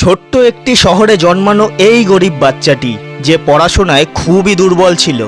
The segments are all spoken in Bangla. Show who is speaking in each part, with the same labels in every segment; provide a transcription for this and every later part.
Speaker 1: ছোট্ট একটি শহরে জন্মানো এই গরিব বাচ্চাটি যে পড়াশোনায় খুবই দুর্বল ছিল।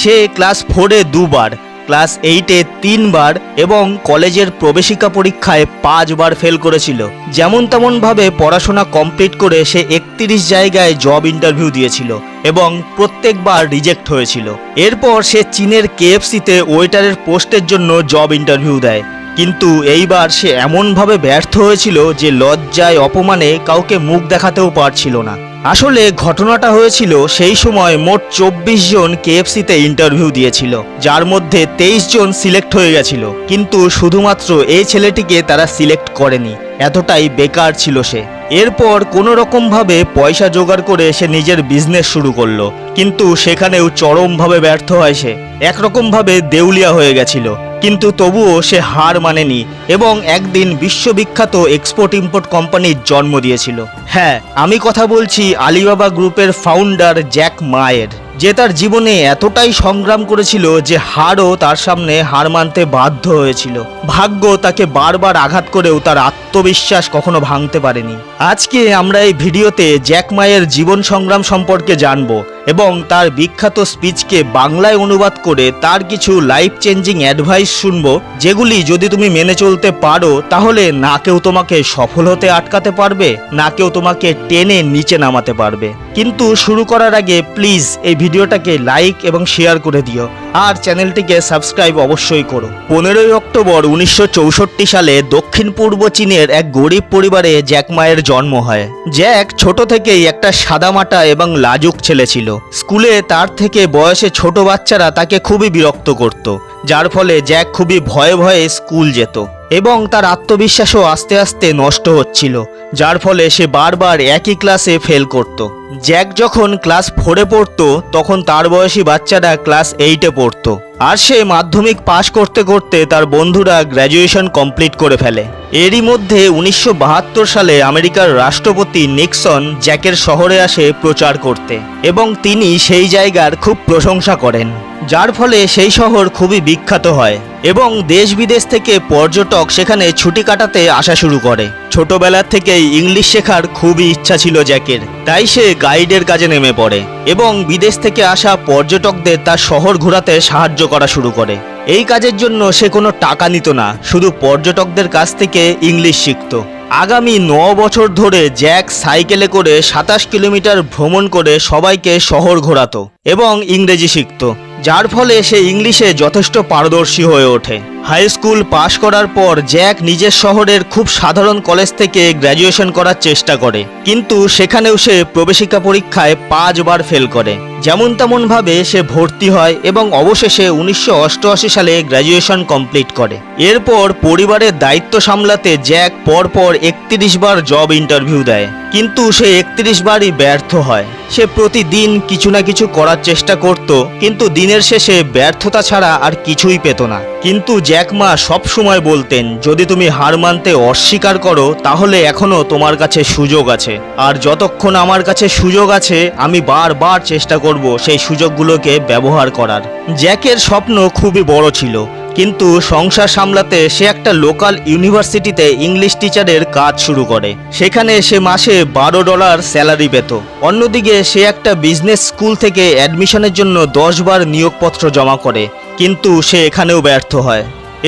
Speaker 1: সে ক্লাস ফোরে দুবার, ক্লাস এইটে তিনবার এবং কলেজের প্রবেশিকা পরীক্ষায় পাঁচবার ফেল করেছিল। যেমন তেমনভাবে পড়াশোনা কমপ্লিট করে সে একত্রিশ জায়গায় জব ইন্টারভিউ দিয়েছিল এবং প্রত্যেকবার রিজেক্ট হয়েছিল। এরপর সে চীনের কেএফসিতে ওয়েটারের পোস্টের জন্য জব ইন্টারভিউ দেয়। কিন্তু এইবার সে এমনভাবে ব্যর্থ হয়েছিল যে লজ্জায় অপমানে কাউকে মুখ দেখাতেও পারছিল না। আসলে ঘটনাটা হয়েছিল সেই সময় মোট চব্বিশ জন কেএফসিতে ইন্টারভিউ দিয়েছিল, যার মধ্যে তেইশ জন সিলেক্ট হয়ে গেছিল। কিন্তু শুধুমাত্র এই ছেলেটিকে তারা সিলেক্ট করেনি, এতটাই বেকার ছিল সে। এরপর কোনো রকমভাবে পয়সা জোগাড় করে সে নিজের বিজনেস শুরু করল। কিন্তু সেখানেও চরমভাবে ব্যর্থ হয় সে। একরকমভাবে দেউলিয়া হয়ে গেছিল। কিন্তু তবুও সে হার মানেনি এবং একদিন বিশ্ববিখ্যাত এক্সপোর্ট ইম্পোর্ট কোম্পানির জন্ম দিয়েছিল। হ্যাঁ আমি কথা বলছি আলিবাবা গ্রুপের ফাউন্ডার জ্যাক মায়ের যে তার জীবনে এতটাই সংগ্রাম করেছিল যে হারও তার সামনে হার মানতে বাধ্য হয়েছিল। ভাগ্য তাকে বারবার আঘাত করেও তার আত্মবিশ্বাস কখনো ভাঙতে পারেনি। আজকে আমরা এই ভিডিওতে জ্যাক মায়ের জীবন সংগ্রাম সম্পর্কে জানব। এবং তার বিখ্যাত স্পিচকে বাংলায় অনুবাদ করে তার কিছু লাইফ চেঞ্জিং অ্যাডভাইস শুনব, যেগুলি যদি তুমি মেনে চলতে পারো, তাহলে না কেউ তোমাকে সফল হতে আটকাতে পারবে, না কেউ তোমাকে টেনে নিচে নামাতে পারবে। কিন্তু শুরু করার আগে প্লিজ এই ভিডিওটাকে লাইক এবং শেয়ার করে দিও, আর চ্যানেলটিকে সাবস্ক্রাইব অবশ্যই করো। পনেরোই অক্টোবর উনিশশো চৌষট্টি সালে দক্ষিণ পূর্ব চীনের এক গরিব পরিবারে জ্যাক মায়ের জন্ম হয়। জ্যাক ছোট থেকেই একটা সাদামাটা এবং লাজুক ছেলে ছিল। স্কুলে তার থেকে বয়সে ছোট বাচ্চারা তাকে খুবই বিরক্ত করত, যার ফলে জ্যাক খুবই ভয়ে ভয়ে স্কুল যেত। এবং তার আত্মবিশ্বাসও আস্তে আস্তে নষ্ট হচ্ছিল, যার ফলে সে বারবার একই ক্লাসে ফেল করত। জ্যাক যখন ক্লাস ফোরে পড়তো, তখন তার বয়সী বাচ্চারা ক্লাস এইটে পড়তো। আর সে মাধ্যমিক পাশ করতে করতে তার বন্ধুরা গ্র্যাজুয়েশন কমপ্লিট করে ফেলে। এরই মধ্যে উনিশশো বাহাত্তর সালে আমেরিকার রাষ্ট্রপতি নিক্সন জ্যাকের শহরে আসে প্রচার করতে এবং তিনি সেই জায়গার খুব প্রশংসা করেন। যার ফলে সেই শহর খুবই বিখ্যাত হয় এবং দেশ বিদেশ থেকে পর্যটক সেখানে ছুটি কাটাতে আসা শুরু করে। ছোটবেলার থেকেই ইংলিশ শেখার খুবই ইচ্ছা ছিল জ্যাকের। তাই সে গাইডের কাজে নেমে পড়ে এবং বিদেশ থেকে আসা পর্যটকদের তার শহর ঘোরাতে সাহায্য করা শুরু করে। এই কাজের জন্য সে কোনো টাকা নিত না, শুধু পর্যটকদের কাছ থেকে ইংলিশ শিখত। আগামী ন বছর ধরে জ্যাক সাইকেলে করে সাতাশ কিলোমিটার ভ্রমণ করে সবাইকে শহর ঘোরাতো এবং ইংরেজি শিখত। যার ফলে সে ইংলিশে যথেষ্ট পারদর্শী হয়ে ওঠে। হাই স্কুল পাশ করার পর জ্যাক নিজের শহরের খুব সাধারণ কলেজ থেকে গ্র্যাজুয়েশন করার চেষ্টা করে। কিন্তু সেখানেও সে প্রবেশিকা পরীক্ষায় পাঁচবার ফেল করে। যেমন তেমন ভাবে সে ভর্তি হয় এবং অবশেষে উনিশশো অষ্টআশি সালে গ্র্যাজুয়েশন কমপ্লিট করে। এরপর পরিবারের দায়িত্ব সামলাতে জ্যাক পরপর একত্রিশ বার জব ইন্টারভিউ দেয়। কিন্তু সে একত্রিশ বারই ব্যর্থ হয়। সে প্রতিদিন কিছু না কিছু করার চেষ্টা করত, কিন্তু দিনের শেষে ব্যর্থতা ছাড়া আর কিছুই পেত না। কিন্তু জ্যাকমা সব সময় বলতেন, যদি তুমি হার মানতে অস্বীকার করো, তাহলে এখনও তোমার কাছে সুযোগ আছে। আর যতক্ষণ আমার কাছে সুযোগ আছে, আমি বারবার চেষ্টা করব সেই সুযোগগুলোকে ব্যবহার করার। জ্যাকের স্বপ্ন খুবই বড় ছিল। কিন্তু সংসার সামলাতে সে একটা লোকাল ইউনিভার্সিটিতে ইংলিশ টিচারের কাজ শুরু করে। সেখানে সে মাসে বারো ডলার স্যালারি পেত। অন্যদিকে সে একটা বিজনেস স্কুল থেকে অ্যাডমিশনের জন্য দশ বার নিয়োগপত্র জমা করে, কিন্তু সে এখানেও ব্যর্থ হয়।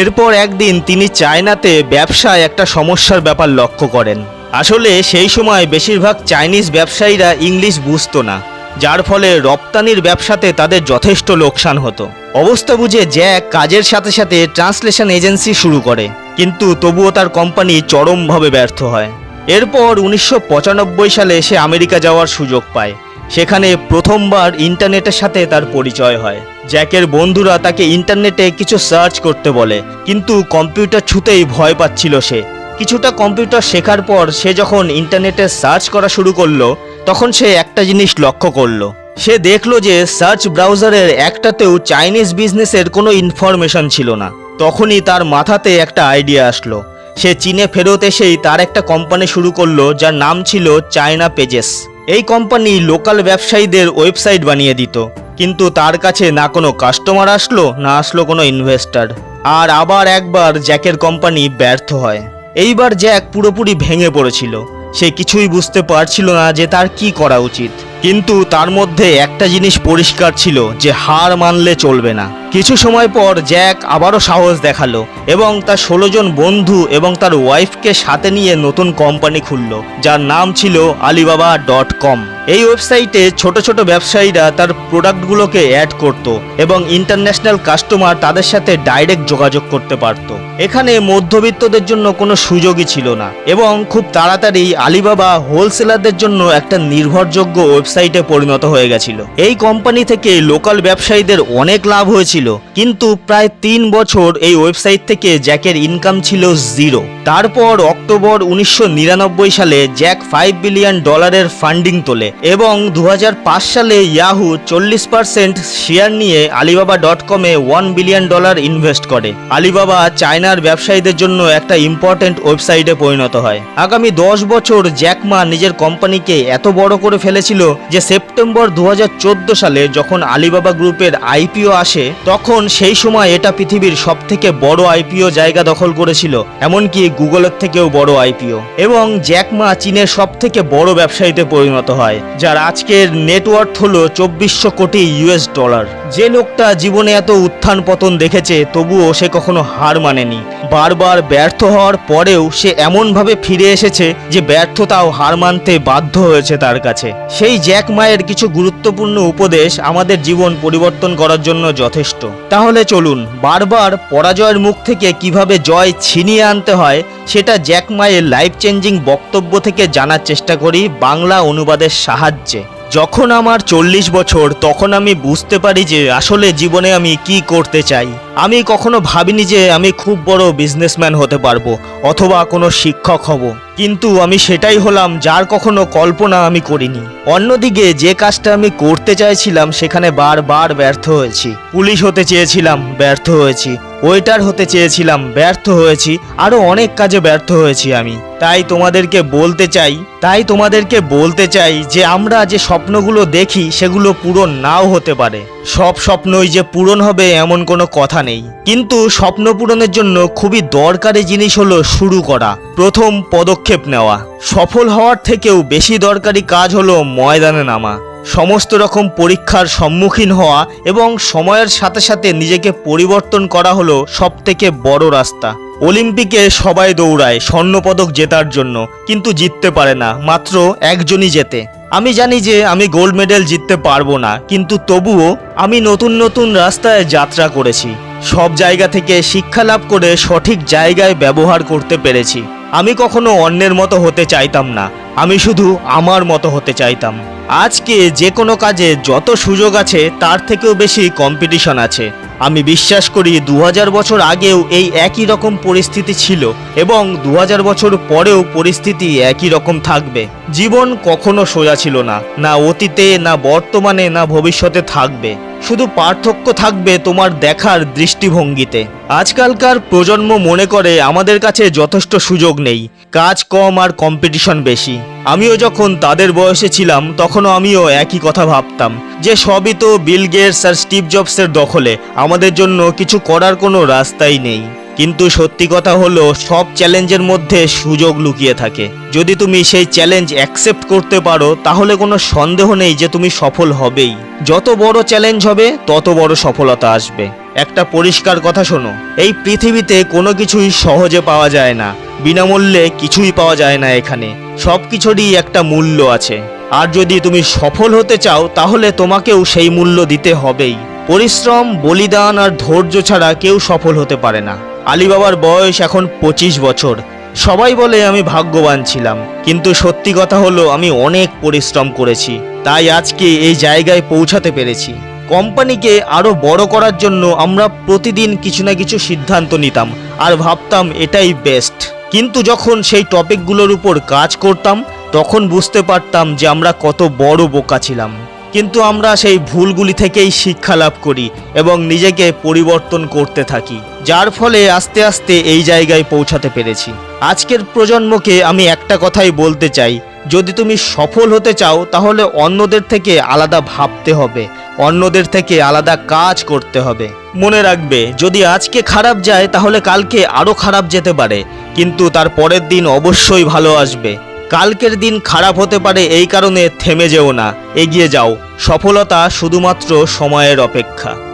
Speaker 1: এরপর একদিন তিনি চায়নাতে ব্যবসায় একটা সমস্যার ব্যাপার লক্ষ্য করেন। আসলে সেই সময় বেশিরভাগ চাইনিজ ব্যবসায়ীরা ইংলিশ বুঝতো না, যার ফলে রপ্তানির ব্যবসাতে তাদের যথেষ্ট লোকসান হতো। অবস্থা বুঝে জ্যাক কাজের সাথে সাথে ট্রান্সলেশন এজেন্সি শুরু করে। কিন্তু তবুও তার কোম্পানি চরমভাবে ব্যর্থ হয়। এরপর উনিশশো পঁচানব্বই সালে সে আমেরিকা যাওয়ার সুযোগ পায়। সেখানে প্রথমবার ইন্টারনেটের সাথে তার পরিচয় হয়। জ্যাকের বন্ধুরা তাকে ইন্টারনেটে কিছু সার্চ করতে বলে, কিন্তু কম্পিউটার ছুতেই ভয় পাচ্ছিল সে। কিছুটা কম্পিউটার শেখার পর সে যখন ইন্টারনেটে সার্চ করা শুরু করল, তখন সে একটা জিনিস লক্ষ্য করল। সে দেখল যে সার্চ ব্রাউজারের একটাতেও চাইনিজ বিজনেসের কোনো ইনফরমেশন ছিল না। তখনই তার মাথাতে একটা আইডিয়া আসলো। সে চীনে ফেরত এসেই তার একটা কোম্পানি শুরু করল, যার নাম ছিল চায়না পেজেস। এই কোম্পানি লোকাল ব্যবসায়ীদের ওয়েবসাইট বানিয়ে দিত। কিন্তু তার কাছে না কোনো কাস্টমার আসলো, না আসলো কোনো ইনভেস্টার। আর আবার একবার জ্যাকের কোম্পানি ব্যর্থ হয়। এইবার জ্যাক পুরোপুরি ভেঙে পড়েছিল। সে কিছুই বুঝতে পারছিল না যে তার কি করা উচিত। কিন্তু তার মধ্যে একটা জিনিস পরিষ্কার ছিল যে হার মানলে চলবে না। কিছু সময় পর জ্যাক আবারও সাহস দেখাল এবং তার ষোলো জন বন্ধু এবং তার ওয়াইফকে সাথে নিয়ে নতুন কোম্পানি খুলল, যার নাম ছিল আলিবাবা ডট কম। এই ওয়েবসাইটে ছোট ছোট ব্যবসায়ীরা তার প্রোডাক্টগুলোকে অ্যাড করত এবং ইন্টারন্যাশনাল কাস্টমার তাদের সাথে ডাইরেক্ট যোগাযোগ করতে পারত। এখানে মধ্যবিত্তদের জন্য কোনো সুযোগই ছিল না এবং খুব তাড়াতাড়ি আলিবাবা হোলসেলারদের জন্য একটা নির্ভরযোগ্য ওয়েবসাইটে পরিণত হয়ে গেছিল। এই কোম্পানি থেকে লোকাল ব্যবসায়ীদের অনেক লাভ হয়েছিল, কিন্তু প্রায় তিন বছর এই ওয়েবসাইট থেকে জ্যাকের ইনকাম ছিল জিরো তারপর অক্টোবর উনিশশো নিরানব্বই সালে জ্যাক ফাইভ বিলিয়ন ডলারের ফান্ডিং তোলে এবং দু হাজার পাঁচ সালে ইয়াহু চল্লিশ পার্সেন্ট শেয়ার নিয়ে আলিবাবা ডট কমে ওয়ান বিলিয়ন ডলার ইনভেস্ট করে। আলিবাবা চায়নার ব্যবসায়ীদের জন্য একটা ইম্পর্টেন্ট ওয়েবসাইটে পরিণত হয়। আগামী দশ বছর জ্যাকমা নিজের কোম্পানিকে এত বড় করে ফেলেছিল যে সেপ্টেম্বর দু হাজার চোদ্দ সালে যখন আলিবাবা গ্রুপের আইপিও আসে, তখন সেই সময় এটা পৃথিবীর সব থেকে বড় আইপিও জায়গা দখল করেছিল, এমনকি গুগলের থেকেও বড় আইপিও। এবং জ্যাকমা চীনের সব থেকে বড় ব্যবসায়ীতে পরিণত হয়, যার আজকের নেটওয়ার্থ হলো চব্বিশশো কোটি ইউএস ডলার। যে লোকটা জীবনে এত উত্থান পতন দেখেছে, তবুও সে কখনো হার মানেনি। বারবার ব্যর্থ হওয়ার পরেও সে এমনভাবে ফিরে এসেছে যে ব্যর্থতাও হার মানতে বাধ্য হয়েছে তার কাছে। সেই জ্যাক মায়ের কিছু গুরুত্বপূর্ণ উপদেশ আমাদের জীবন পরিবর্তন করার জন্য যথেষ্ট। তাহলে চলুন, বারবার পরাজয়ের মুখ থেকে কীভাবে জয় ছিনিয়ে আনতে হয়, সেটা জ্যাক মায়ের লাইফ চেঞ্জিং বক্তব্য থেকে জানার চেষ্টা করি বাংলা অনুবাদের সাহায্যে। যখন আমার চল্লিশ বছর, তখন আমি বুঝতে পারি যে আসলে জীবনে আমি কি করতে চাই। আমি কখনো ভাবিনি যে আমি খুব বড় বিজনেসম্যান হতে পারব, অথবা কোনো শিক্ষক হব। কিন্তু আমি সেটাই হলাম যার কখনো কল্পনা আমি করিনি। অন্যদিকে যে কাজটা আমি করতে চাইছিলাম, সেখানে বারবার ব্যর্থ হয়েছি। পুলিশ হতে চেয়েছিলাম, ব্যর্থ হয়েছি। ওয়েটার হতে চেয়েছিলাম, ব্যর্থ হয়েছি। আরও অনেক কাজে ব্যর্থ হয়েছি আমি। তাই তোমাদেরকে বলতে চাই, তাই তোমাদেরকে বলতে চাই যে আমরা যে স্বপ্নগুলো দেখি, সেগুলো পূরণ নাও হতে পারে। সব স্বপ্নই যে পূরণ হবে এমন কোনো কথা নেই। কিন্তু স্বপ্ন পূরণের জন্য খুবই দরকারি জিনিস হলো শুরু করা, প্রথম পদক্ষেপ নেওয়া। সফল হওয়ার থেকেও বেশি দরকারি কাজ হলো ময়দানে নামা। সমস্ত রকম পরীক্ষার সম্মুখীন হওয়া এবং সময়ের সাথে সাথে নিজেকে পরিবর্তন করা হলো সবথেকে বড় রাস্তা। অলিম্পিকে সবাই দৌড়ায়, স্বর্ণপদক জেতার জন্য, কিন্তু জিততে পারে না, মাত্র একজনই জেতে। আমি জানি যে আমি গোল্ড মেডেল জিততে পারব না, কিন্তু তবুও আমি নতুন নতুন রাস্তায় যাত্রা করেছি। সব জায়গা থেকে শিক্ষা লাভ করে সঠিক জায়গায় ব্যবহার করতে পেরেছি। আমি কখনো অন্যের মতো হতে চাইতাম না, আমি শুধু আমার মতো হতে চাইতাম। আজকে যে কোনো কাজে যত সুযোগ আছে, তার থেকেও বেশি কম্পিটিশন আছে। আমি বিশ্বাস করি দু হাজার বছর আগেও এই একই রকম পরিস্থিতি ছিল এবং দু হাজার বছর পরেও পরিস্থিতি একই রকম থাকবে। জীবন কখনো সোজা ছিল না না অতীতে, না বর্তমানে, না ভবিষ্যতে থাকবে। শুধু পার্থক্য থাকবে তোমার দেখার দৃষ্টিভঙ্গিতে। আজকালকার প্রজন্ম মনে করে আমাদের কাছে যথেষ্ট সুযোগ নেই, কাজ কম আর কম্পিটিশন বেশি। আমিও যখন তাদের বয়সে ছিলাম, তখনও আমিও একই কথা ভাবতাম, যে সবই তো বিল গেটস আর স্টিভ জবসের দখলে, আমাদের জন্য কিছু করার কোনো রাস্তাই নেই। কিন্তু সত্যি কথা হলো, সব চ্যালেঞ্জের মধ্যে সুযোগ লুকিয়ে থাকে। যদি তুমি সেই চ্যালেঞ্জ অ্যাকসেপ্ট করতে পারো, তাহলে কোনো সন্দেহ নেই যে তুমি সফল হবেই। যত বড় চ্যালেঞ্জ হবে, তত বড় সফলতা আসবে। একটা পরিষ্কার কথা শোনো। এই পৃথিবীতে কোনো কিছুই সহজে পাওয়া যায় না। বিনামূল্যে কিছুই পাওয়া যায় না এখানে। সব কিছুরই একটা মূল্য আছে। আর যদি তুমি সফল হতে চাও, তাহলে তোমাকেও সেই মূল্য দিতে হবেই। পরিশ্রম, বলিদান আর ধৈর্য ছাড়া কেউ সফল হতে পারে না। আলিবাবার বয়স এখন পঁচিশ বছর। সবাই বলে আমি ভাগ্যবান ছিলাম। কিন্তু সত্যি কথা হলো, আমি অনেক পরিশ্রম করেছি। তাই আজকে এই জায়গায় পৌঁছাতে পেরেছি। কোম্পানিকে আরও বড় করার জন্য আমরা প্রতিদিন কিছু না কিছু সিদ্ধান্ত নিতাম, আর ভাবতাম এটাই বেস্ট কিন্তু যখন সেই টপিকগুলোর উপর কাজ করতাম, তখন বুঝতে পারতাম যে আমরা কত বড় বোকা ছিলাম। কিন্তু আমরা সেই ভুলগুলি থেকেই শিক্ষা লাভ করি এবং নিজেকে পরিবর্তন করতে থাকি, যার ফলে আস্তে আস্তে এই জায়গায় পৌঁছাতে পেরেছি। আজকের প্রজন্মকে আমি একটা কথাই বলতে চাই, যদি তুমি সফল হতে চাও, তাহলে অন্যদের থেকে আলাদা ভাবতে হবে। অন্যদের থেকে আলাদা কাজ করতে হবে। মনে রাখবে, যদি আজকে খারাপ যায়, তাহলে কালকে আরও খারাপ যেতে পারে। কিন্তু তার পরের দিন অবশ্যই ভালো আসবে। কালকের দিন খারাপ হতে পারে এই কারণে থেমে যেও না। এগিয়ে যাও। সফলতা শুধুমাত্র সময়ের অপেক্ষা।